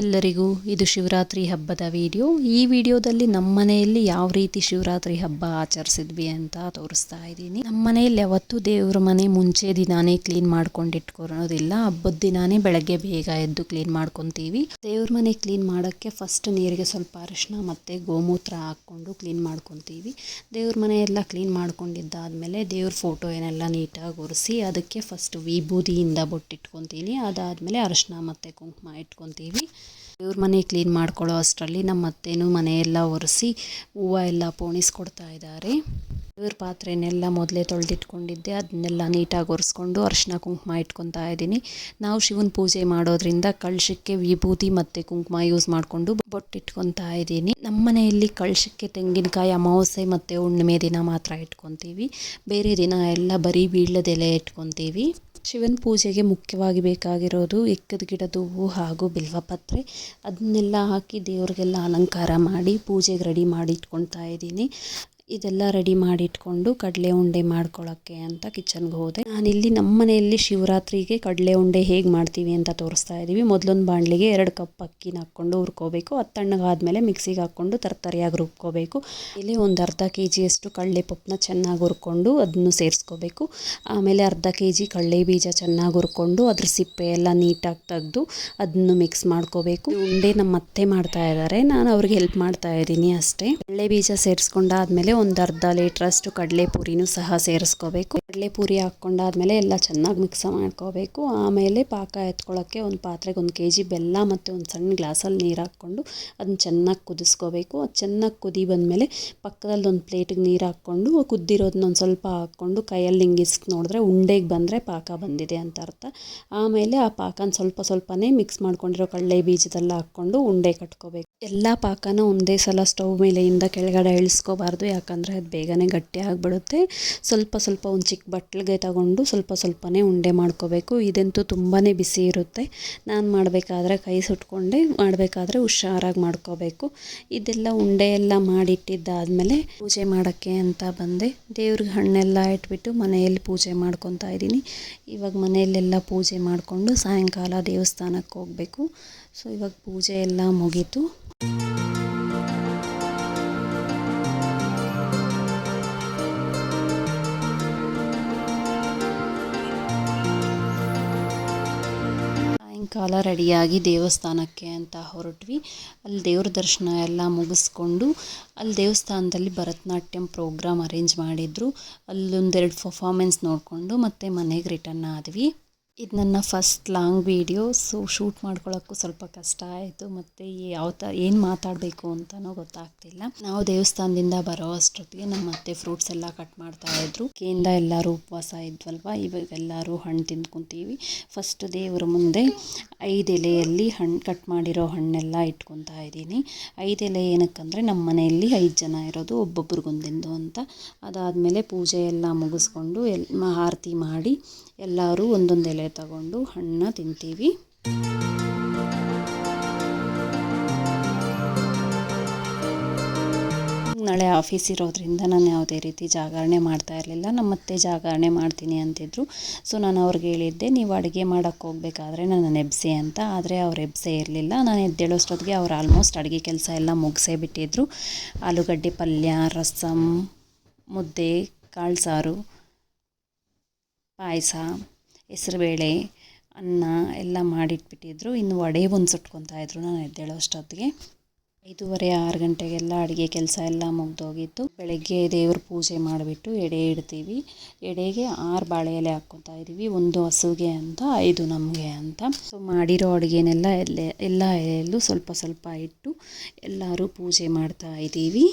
ಎಲ್ಲರಿಗೂ ಇದು ಶಿವರಾತ್ರಿ ಹಬ್ಬದ ವಿಡಿಯೋ. ಈ ವಿಡಿಯೋದಲ್ಲಿ ನಮ್ಮ ಮನೆಯಲ್ಲಿ ಯಾವ ರೀತಿ ಶಿವರಾತ್ರಿ ಹಬ್ಬ ಆಚರಿಸಿದ್ವಿ ಅಂತ ತೋರಿಸ್ತಾ ಇದ್ದೀನಿ. ನಮ್ಮ ಮನೆಯಲ್ಲಿ ಯಾವತ್ತೂ ದೇವ್ರ ಮನೆ ಮುಂಚೆ ದಿನಾನೇ ಕ್ಲೀನ್ ಮಾಡ್ಕೊಂಡು ಇಟ್ಕೊಳೋದಿಲ್ಲ. ಹಬ್ಬದ ದಿನಾನೇ ಬೆಳಗ್ಗೆ ಬೇಗ ಎದ್ದು ಕ್ಲೀನ್ ಮಾಡ್ಕೊತೀವಿ. ದೇವ್ರ ಮನೆ ಕ್ಲೀನ್ ಮಾಡೋಕ್ಕೆ ಫಸ್ಟ್ ನೀರಿಗೆ ಸ್ವಲ್ಪ ಅರಿಶಿನ ಮತ್ತು ಗೋಮೂತ್ರ ಹಾಕ್ಕೊಂಡು ಕ್ಲೀನ್ ಮಾಡ್ಕೊತೀವಿ. ದೇವ್ರ ಮನೆ ಎಲ್ಲ ಕ್ಲೀನ್ ಮಾಡ್ಕೊಂಡಿದ್ದಾದಮೇಲೆ ದೇವ್ರ ಫೋಟೋ ಏನೆಲ್ಲ ನೀಟಾಗಿ ಒರೆಸಿ ಅದಕ್ಕೆ ಫಸ್ಟ್ ವಿಭೂದಿಯಿಂದ ಬೊಟ್ಟಿಟ್ಕೊತೀನಿ ಅದಾದಮೇಲೆ ಅರಿಶಿನ ಮತ್ತು ಕುಂಕುಮ ಇಟ್ಕೊತೀವಿ. ದೇವ್ರ ಮನೆ ಕ್ಲೀನ್ ಮಾಡ್ಕೊಳ್ಳೋ ಅಷ್ಟರಲ್ಲಿ ನಮ್ಮ ಅತ್ತೆನೂ ಮನೆಯೆಲ್ಲ ಒರೆಸಿ ಹೂವು ಎಲ್ಲ ಪೋಣಿಸ್ಕೊಡ್ತಾ ಇದ್ದಾರೆ. ಇವ್ರ ಪಾತ್ರೆನೆಲ್ಲ ಮೊದಲೇ ತೊಳೆದಿಟ್ಕೊಂಡಿದ್ದೆ ಅದನ್ನೆಲ್ಲ ನೀಟಾಗಿ ಒರೆಸ್ಕೊಂಡು ಅರಿಶಿನ ಕುಂಕುಮ ಇಟ್ಕೊತಾ ಇದ್ದೀನಿ. ನಾವು ಶಿವನ ಪೂಜೆ ಮಾಡೋದ್ರಿಂದ ಕಳಶಕ್ಕೆ ವಿಭೂತಿ ಮತ್ತು ಕುಂಕುಮ ಯೂಸ್ ಮಾಡಿಕೊಂಡು ಬೊಟ್ಟಿಟ್ಕೊತಾ ಇದ್ದೀನಿ. ನಮ್ಮ ಮನೆಯಲ್ಲಿ ಕಳಶಕ್ಕೆ ತೆಂಗಿನಕಾಯಿ, ಅಮಾವಾಸ್ಯೆ ಮತ್ತು ಹುಣ್ಣಿಮೆ ದಿನ ಮಾತ್ರ ಇಟ್ಕೊತೀವಿ. ಬೇರೆ ದಿನ ಎಲ್ಲ ಬರೀ ಬೀಳದೆಲೆ ಇಟ್ಕೊತೀವಿ. ಶಿವನ ಪೂಜೆಗೆ ಮುಖ್ಯವಾಗಿ ಬೇಕಾಗಿರೋದು ಎಕ್ಕದ ಗಿಡದ ಹೂವು ಹಾಗೂ ಬಿಲ್ವಪತ್ರೆ ಅದನ್ನೆಲ್ಲ ಹಾಕಿ ದೇವ್ರಿಗೆಲ್ಲ ಅಲಂಕಾರ ಮಾಡಿ ಪೂಜೆಗೆ ರೆಡಿ ಮಾಡಿ ಇಟ್ಕೊಳ್ತಾ ಇದ್ದೀನಿ. ಇದೆಲ್ಲ ರೆಡಿ ಮಾಡಿ ಇಟ್ಕೊಂಡು ಕಡಲೆ ಉಂಡೆ ಮಾಡ್ಕೊಳ್ಳೋಕ್ಕೆ ಅಂತ ಕಿಚನ್ಗೆ ಹೋದೆ. ನಾನಿಲ್ಲಿ ನಮ್ಮ ಮನೆಯಲ್ಲಿ ಶಿವರಾತ್ರಿಗೆ ಕಡಲೆ ಉಂಡೆ ಹೇಗೆ ಮಾಡ್ತೀವಿ ಅಂತ ತೋರಿಸ್ತಾ ಇದ್ದೀವಿ ಮೊದಲೊಂದು ಬಾಣಲಿಗೆ ಎರಡು ಕಪ್ ಅಕ್ಕಿನ ಹಾಕ್ಕೊಂಡು ಹುರ್ಕೋಬೇಕು. ಅದು ತಣ್ಣಗಾದಮೇಲೆ ಮಿಕ್ಸಿಗೆ ಹಾಕ್ಕೊಂಡು ತರ್ತರಿಯಾಗಿ ರುಬ್ಕೋಬೇಕು. ಇಲ್ಲಿ ಒಂದು ಅರ್ಧ ಕೆ ಜಿಯಷ್ಟು ಕಡಲೆ ಪಪ್ಪನ್ನ ಚೆನ್ನಾಗಿ ಹುರ್ಕೊಂಡು ಅದನ್ನು ಸೇರಿಸ್ಕೋಬೇಕು. ಆಮೇಲೆ ಅರ್ಧ ಕೆ ಜಿ ಕಡಲೆ ಬೀಜ ಚೆನ್ನಾಗಿ ಹುರ್ಕೊಂಡು ಅದ್ರ ಸಿಪ್ಪೆ ಎಲ್ಲ ನೀಟಾಗಿ ತೆಗೆದು ಅದನ್ನು ಮಿಕ್ಸ್ ಮಾಡ್ಕೋಬೇಕು. ಉಂಡೆ ನಮ್ಮ ಅತ್ತೆ ಮಾಡ್ತಾ ಇದ್ದಾರೆ ನಾನು ಅವ್ರಿಗೆ ಹೆಲ್ಪ್ ಮಾಡ್ತಾ ಇದ್ದೀನಿ ಅಷ್ಟೇ. ಕಡಲೆ ಬೀಜ ಸೇರಿಸ್ಕೊಂಡಾದ್ಮೇಲೆ ಒಂದು ಅರ್ಧ ಲೀಟ್ರಷ್ಟು ಕಡಲೆಪುರಿನೂ ಸಹ ಸೇರಿಸ್ಕೋಬೇಕು. ಕಡಲೆಪುರಿ ಹಾಕ್ಕೊಂಡಾದ್ಮೇಲೆ ಎಲ್ಲ ಚೆನ್ನಾಗಿ ಮಿಕ್ಸ್ ಮಾಡ್ಕೋಬೇಕು. ಆಮೇಲೆ ಪಾಕ ಎತ್ಕೊಳ್ಳೋಕ್ಕೆ ಒಂದು ಪಾತ್ರೆಗೆ ಒಂದು ಕೆ ಜಿ ಬೆಲ್ಲ ಮತ್ತು ಒಂದು ಸಣ್ಣ ಗ್ಲಾಸಲ್ಲಿ ನೀರು ಹಾಕ್ಕೊಂಡು ಅದನ್ನ ಚೆನ್ನಾಗಿ ಕುದಿಸ್ಕೋಬೇಕು. ಅದು ಚೆನ್ನಾಗಿ ಕುದಿ ಬಂದಮೇಲೆ ಪಕ್ಕದಲ್ಲಿ ಒಂದು ಪ್ಲೇಟಿಗೆ ನೀರು ಹಾಕ್ಕೊಂಡು ಕುದ್ದಿರೋದನ್ನ ಒಂದು ಸ್ವಲ್ಪ ಹಾಕ್ಕೊಂಡು ಕೈಯಲ್ಲಿ ಹಿಂಗಿಸ್ಕ್ ನೋಡಿದ್ರೆ ಉಂಡೆಗೆ ಬಂದರೆ ಪಾಕ ಬಂದಿದೆ ಅಂತ ಅರ್ಥ. ಆಮೇಲೆ ಆ ಪಾಕನ ಸ್ವಲ್ಪ ಸ್ವಲ್ಪನೇ ಮಿಕ್ಸ್ ಮಾಡ್ಕೊಂಡಿರೋ ಕಡಲೆ ಬೀಜದಲ್ಲ ಹಾಕ್ಕೊಂಡು ಉಂಡೆ ಕಟ್ಕೋಬೇಕು. ಎಲ್ಲ ಪಾಕನ ಒಂದೇ ಸಲ ಸ್ಟವ್ ಮೇಲೆಯಿಂದ ಕೆಳಗಡೆ ಇಳಿಸ್ಕೋಬಾರ್ದು ಯಾಕಂದರೆ ಅದು ಬೇಗನೆ ಗಟ್ಟಿ ಆಗಿಬಿಡುತ್ತೆ. ಸ್ವಲ್ಪ ಸ್ವಲ್ಪ ಒಂದು ಚಿಕ್ಕ ಬಟ್ಲಿಗೆ ತಗೊಂಡು ಸ್ವಲ್ಪ ಸ್ವಲ್ಪನೇ ಉಂಡೆ ಮಾಡ್ಕೋಬೇಕು. ಇದಂತೂ ತುಂಬಾ ಬಿಸಿ ಇರುತ್ತೆ. ನಾನು ಮಾಡಬೇಕಾದ್ರೆ ಕೈ ಸುಟ್ಕೊಂಡೆ, ಮಾಡಬೇಕಾದ್ರೆ ಹುಷಾರಾಗಿ ಮಾಡ್ಕೋಬೇಕು. ಇದೆಲ್ಲ ಉಂಡೆ ಎಲ್ಲ ಮಾಡಿಟ್ಟಿದ್ದಾದಮೇಲೆ ಪೂಜೆ ಮಾಡೋಕ್ಕೆ ಅಂತ ಬಂದೆ. ದೇವ್ರಿಗೆ ಹಣ್ಣೆಲ್ಲ ಇಟ್ಬಿಟ್ಟು ಮನೆಯಲ್ಲಿ ಪೂಜೆ ಮಾಡ್ಕೊತಾ ಇದ್ದೀನಿ. ಇವಾಗ ಮನೆಯಲ್ಲೆಲ್ಲ ಪೂಜೆ ಮಾಡಿಕೊಂಡು ಸಾಯಂಕಾಲ ದೇವಸ್ಥಾನಕ್ಕೆ ಹೋಗಬೇಕು. ಸೊ, ಇವಾಗ ಪೂಜೆ ಎಲ್ಲ ಮುಗೀತು. ಸಾಯಂಕಾಲ ರೆಡಿಯಾಗಿ ದೇವಸ್ಥಾನಕ್ಕೆ ಅಂತ ಹೊರಟ್ವಿ. ಅಲ್ಲಿ ದೇವ್ರ ದರ್ಶನ ಎಲ್ಲ ಮುಗಿಸ್ಕೊಂಡು ಅಲ್ಲಿ ದೇವಸ್ಥಾನದಲ್ಲಿ ಭರತನಾಟ್ಯಂ ಪ್ರೋಗ್ರಾಮ್ ಅರೇಂಜ್ ಮಾಡಿದ್ರು. ಅಲ್ಲೊಂದೆರಡು ಪರ್ಫಾಮೆನ್ಸ್ ನೋಡಿಕೊಂಡು ಮತ್ತೆ ಮನೆಗೆ ರಿಟರ್ನ್ ಆದ್ವಿ. ಇದು ನನ್ನ first long video so shoot ಮಾಡ್ಕೊಳ್ಳೋಕ್ಕೂ ಸ್ವಲ್ಪ ಕಷ್ಟ ಆಯಿತು. ಮತ್ತು ಯಾವ ಥರ ಏನು ಮಾತಾಡಬೇಕು ಅಂತಲೂ ಗೊತ್ತಾಗ್ತಿಲ್ಲ. ನಾವು ದೇವಸ್ಥಾನದಿಂದ ಬರೋ ಅಷ್ಟೊತ್ತಿಗೆ ನಮ್ಮ ಮತ್ತೆ ಫ್ರೂಟ್ಸ್ ಎಲ್ಲ ಕಟ್ ಮಾಡ್ತಾಯಿದ್ರು ಕೇಂದ್ರ ಎಲ್ಲರೂ ಉಪವಾಸ ಇದ್ವಲ್ವ? ಇವಾಗ ಎಲ್ಲರೂ ಹಣ್ಣು ತಿಂದ್ಕೊತೀವಿ. ಫಸ್ಟ್ ದೇವರ ಮುಂದೆ ಐದು ಎಲೆಯಲ್ಲಿ ಹಣ್ಣು ಕಟ್ ಮಾಡಿರೋ ಹಣ್ಣೆಲ್ಲ ಇಟ್ಕೊತಾ ಇದ್ದೀನಿ. ಐದು ಎಲೆ ಏನಕ್ಕಂದರೆ ನಮ್ಮ ಮನೆಯಲ್ಲಿ ಐದು ಜನ ಇರೋದು ಒಬ್ಬೊಬ್ರಿಗೊಂದಿಂದು ಅಂತ. ಅದಾದಮೇಲೆ ಪೂಜೆ ಎಲ್ಲ ಮುಗಿಸ್ಕೊಂಡು ಎಲ್ ಆರತಿ ಮಾಡಿ ಎಲ್ಲರೂ ಒಂದೊಂದು ಎಲೆ ತಗೊಂಡು ಹಣ್ಣು ತಿಂತೀವಿ. ನಾಳೆ ಆಫೀಸ್ ಇರೋದ್ರಿಂದ ನಾನು ಯಾವುದೇ ರೀತಿ ಜಾಗರಣೆ ಮಾಡ್ತಾ ಇರಲಿಲ್ಲ. ನಮ್ಮತ್ತೆ ಜಾಗರಣೆ ಮಾಡ್ತೀನಿ ಅಂತಿದ್ರು. ಸೊ ನಾನು ಅವ್ರಿಗೆ ಹೇಳಿದ್ದೆ, ನೀವು ಅಡುಗೆ ಮಾಡೋಕ್ಕೆ ಹೋಗ್ಬೇಕಾದ್ರೆ ನನ್ನ ಎಬ್ಸೆ ಅಂತ. ಆದರೆ ಅವ್ರು ಎಬ್ಸೆ ಇರಲಿಲ್ಲ. ನಾನು ಎದ್ದೇಳೋಷ್ಟೊತ್ತಿಗೆ ಅವ್ರು ಆಲ್ಮೋಸ್ಟ್ ಅಡುಗೆ ಕೆಲಸ ಎಲ್ಲ ಮುಗಿಸೇ ಬಿಟ್ಟಿದ್ರು. ಆಲೂಗಡ್ಡೆ ಪಲ್ಯ ರಸಮ್ ಮುದ್ದೆ, ಕಾಳು ಸಾರು, ಪಾಯಸ ಹೆಸ್ರುಬೇಳೆ ಅನ್ನ ಎಲ್ಲ ಮಾಡಿಟ್ಬಿಟ್ಟಿದ್ರು. ಇನ್ನು ವಡೆ ಒಂದು ಸುಟ್ಕೊತಾ ಇದ್ರು. ನಾನು ಎದ್ದೇಳೋ ಅಷ್ಟೊತ್ತಿಗೆ. ಐದೂವರೆ, ಆರು ಗಂಟೆಗೆಲ್ಲ ಅಡುಗೆ ಕೆಲಸ ಎಲ್ಲ ಮುಗ್ದೋಗಿತ್ತು. ಬೆಳಗ್ಗೆ ದೇವ್ರ ಪೂಜೆ ಮಾಡಿಬಿಟ್ಟು ಎಡೆ ಇಡ್ತೀವಿ. ಎಡೆಗೆ ಆರು ಬಾಳೆ ಎಲೆ ಹಾಕ್ಕೊತಾ ಇದ್ದೀವಿ ಒಂದು ಹಸುಗೆ ಅಂತ, ಐದು ನಮಗೆ ಅಂತ. ಸೊ ಮಾಡಿರೋ ಅಡುಗೆನೆಲ್ಲ ಎಲ್ಲ ಎಲ್ಲ ಎಲೆಯಲ್ಲೂ ಸ್ವಲ್ಪ ಸ್ವಲ್ಪ ಇಟ್ಟು ಎಲ್ಲರೂ ಪೂಜೆ ಮಾಡ್ತಾ ಇದ್ದೀವಿ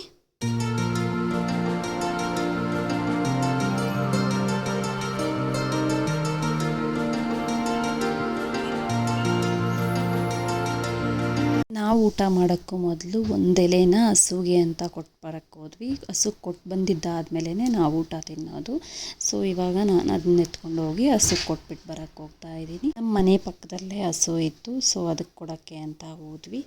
ಊಟ ಮಾಡೋಕ್ಕೂ ಮೊದಲು ಒಂದು ಎಲೆನ ಹಸುಗೆ ಅಂತ ಕೊಟ್ಟು ಬರಕ್ಕೆ ಹೋದ್ವಿ. ಹಸು ಕೊಟ್ಟು ಬಂದಿದ್ದಾದ್ಮೇಲೆ ನಾವು ಊಟ ತಿನ್ನೋದು. ಸೊ ಇವಾಗ ನಾನು ಅದನ್ನ ಎತ್ಕೊಂಡು ಹೋಗಿ ಹಸುಗೆ ಕೊಟ್ಬಿಟ್ಟು ಬರೋಕ್ಕೆ ಹೋಗ್ತಾ ಇದ್ದೀನಿ. ನಮ್ಮ ಮನೆ ಪಕ್ಕದಲ್ಲೇ ಹಸು ಇತ್ತು. ಸೊ ಅದಕ್ಕೆ ಕೊಡೋಕ್ಕೆ ಅಂತ ಹೋದ್ವಿ.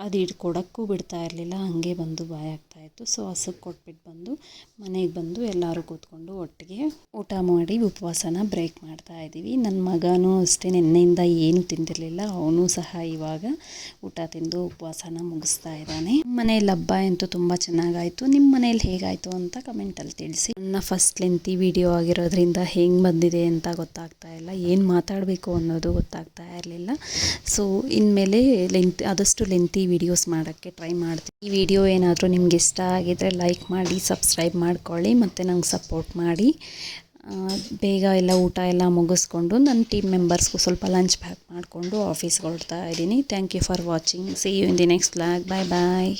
ಅದು ಹಿಡ್ಕೊಡೋಕ್ಕೂ ಬಿಡ್ತಾ ಇರಲಿಲ್ಲ. ಹಾಗೆ ಬಂದು ಬಾಯ್ ಆಗ್ತಾ ಇತ್ತು. ಸೊ ಹಸುಗೆ ಕೊಟ್ಬಿಟ್ಟು ಬಂದು ಮನೆಗೆ ಬಂದು ಎಲ್ಲರೂ ಕೂತ್ಕೊಂಡು ಒಟ್ಟಿಗೆ ಊಟ ಮಾಡಿ ಉಪವಾಸನ ಬ್ರೇಕ್ ಮಾಡ್ತಾ ಇದ್ದೀವಿ. ನನ್ನ ಮಗನೂ ಅಷ್ಟೇ ನಿನ್ನೆಯಿಂದ ಏನು ತಿಂದಿರಲಿಲ್ಲ. ಅವನು ಸಹ ಇವಾಗ ಊಟ ತಿಂದು ಉಪವಾಸನ ಮುಗಿಸ್ತಾ ಇದ್ದಾನೆ. ಮನೇಲಿ ಹಬ್ಬ ಅಂತೂ ತುಂಬ ಚೆನ್ನಾಗಾಯಿತು. ನಿಮ್ಮ ಮನೇಲಿ ಹೇಗಾಯಿತು ಅಂತ ಕಮೆಂಟಲ್ಲಿ ತಿಳಿಸಿ. ನನ್ನ ಫಸ್ಟ್ ಲೆಂತಿ ವಿಡಿಯೋ ಆಗಿರೋದ್ರಿಂದ ಹೆಂಗೆ ಬಂದಿದೆ ಅಂತ ಗೊತ್ತಾಗ್ತಾ ಇಲ್ಲ. ಏನು ಮಾತಾಡಬೇಕು ಅನ್ನೋದು ಗೊತ್ತಾಗ್ತಾ ಇರಲಿಲ್ಲ. ಸೊ ಇನ್ಮೇಲೆ ಲೆಂತ್ ಆದಷ್ಟು ಲೆಂತಿ ವಿಡಿಯೋಸ್ ಮಾಡೋಕ್ಕೆ ಟ್ರೈ ಮಾಡ್ತೀನಿ. ಈ ವಿಡಿಯೋ ಏನಾದರೂ ನಿಮ್ಗೆ ಇಷ್ಟ ಆಗಿದ್ರೆ ಲೈಕ್ ಮಾಡಿ ಸಬ್ಸ್ಕ್ರೈಬ್ ಮಾಡ್ಕೊಳ್ಳಿ, ಮತ್ತು ನಂಗೆ ಸಪೋರ್ಟ್ ಮಾಡಿ. ಬೇಗ ಎಲ್ಲ ಊಟ ಎಲ್ಲ ಮುಗಿಸ್ಕೊಂಡು ನನ್ನ ಟೀಮ್ ಮೆಂಬರ್ಸ್ಗೂ ಸ್ವಲ್ಪ ಲಂಚ್ ಪ್ಯಾಕ್ ಮಾಡಿಕೊಂಡು ಆಫೀಸ್ಗೆ ಹೊರಡ್ತಾ ಇದ್ದೀನಿ. Thank you for watching see you in the next blog bye bye